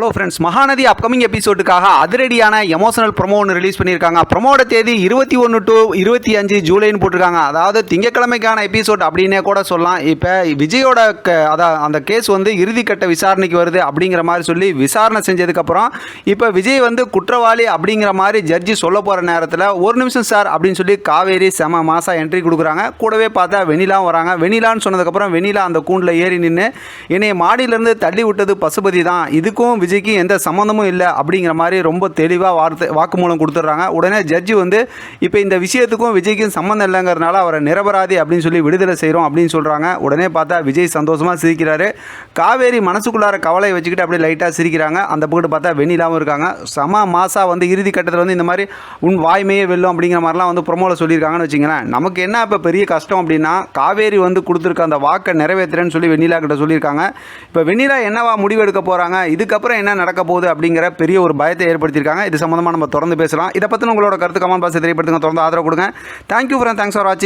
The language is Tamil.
ஹலோ ஃப்ரெண்ட்ஸ் மகாநதி அப்கமிங் எபிசோடுக்காக அதிரடியான எமோஷனல் ப்ரொமோ ஒன்று ரிலீஸ் பண்ணியிருக்காங்க. ப்ரொமோட தேதி இருபத்தி ஒன்று டு இருபத்தி அஞ்சு ஜூலைன்னு போட்டிருக்காங்க. அதாவது திங்கக்கிழமைக்கான எபிசோட் அப்படின்னே கூட சொல்லலாம். இப்போ விஜயோட க அதான் அந்த கேஸ் வந்து இறுதிக்கட்ட விசாரணைக்கு வருது அப்படிங்கிற மாதிரி சொல்லி விசாரணை செஞ்சதுக்கப்புறம் இப்போ விஜய் வந்து குற்றவாளி அப்படிங்கிற மாதிரி ஜட்ஜி சொல்ல போகிற நேரத்தில் ஒரு நிமிஷம் சார் அப்படின்னு சொல்லி காவேரி செம மாசா என்ட்ரி கொடுக்குறாங்க. கூடவே பார்த்தா வெனிலாம் வராங்க. வெனிலான்னு சொன்னதுக்கப்புறம் வெனிலா அந்த கூண்டில் ஏறி நின்று என்னை மாடியிலேருந்து தள்ளி விட்டது பசுபதி தான் இதுக்கும் விஜய்க்கு எந்த சம்மந்தமும் இல்லை அப்படிங்கிற மாதிரி ரொம்ப தெளிவாக வார்த்தை வாக்குமூலம் கொடுத்துட்றாங்க. உடனே ஜட்ஜி வந்து இப்போ இந்த விஷயத்துக்கும் விஜய்க்கும் சம்மந்தம் இல்லைங்கிறனால அவரை நிரபராதி அப்படின்னு சொல்லி விடுதலை செய்கிறோம் அப்படின்னு சொல்கிறாங்க உடனே பார்த்தா விஜய் சந்தோஷமாக சிரிக்கிறாரு. காவேரி மனசுக்குள்ளார கவலையை வச்சுக்கிட்டு அப்படியே லைட்டாக சிரிக்கிறாங்க. அந்த பக்கத்து பார்த்தா வெண்ணிலாவும் இருக்காங்க. சம மாசா வந்து இறுதி கட்டத்தில் வந்து இந்த மாதிரி உன் வாய்மையே வெல்லும் அப்படிங்கிற மாதிரிலாம் வந்து ப்ரொமோவில் சொல்லியிருக்காங்கன்னு வச்சுங்களேன் நமக்கு என்ன இப்போ பெரிய கஷ்டம் அப்படின்னா காவேரி வந்து கொடுத்துருக்க அந்த வாக்கை நிறைவேற்றுறேன்னு சொல்லி வெண்ணிலா கிட்ட சொல்லியிருக்காங்க. இப்போ வெண்ணிலா என்னவா முடிவெடுக்க போகிறாங்க இதுக்கப்புறம் என்ன நடக்க போகுது அப்படிங்கிற பெரிய ஒரு பயத்தை ஏற்படுத்தியிருக்காங்க. இது சம்மந்தமாக நம்ம தொடர்ந்து பேசலாம். இதை பற்றின உங்களோட கருத்து கமெண்ட் பாக்ஸ் தெரியப்படுத்துங்க. தொடர்ந்து ஆதரவு கொடுங்க. தேங்க்யூ ஃப்ரெண்ட் தேங்க்ஸ் ஃபார் வாட்சிங்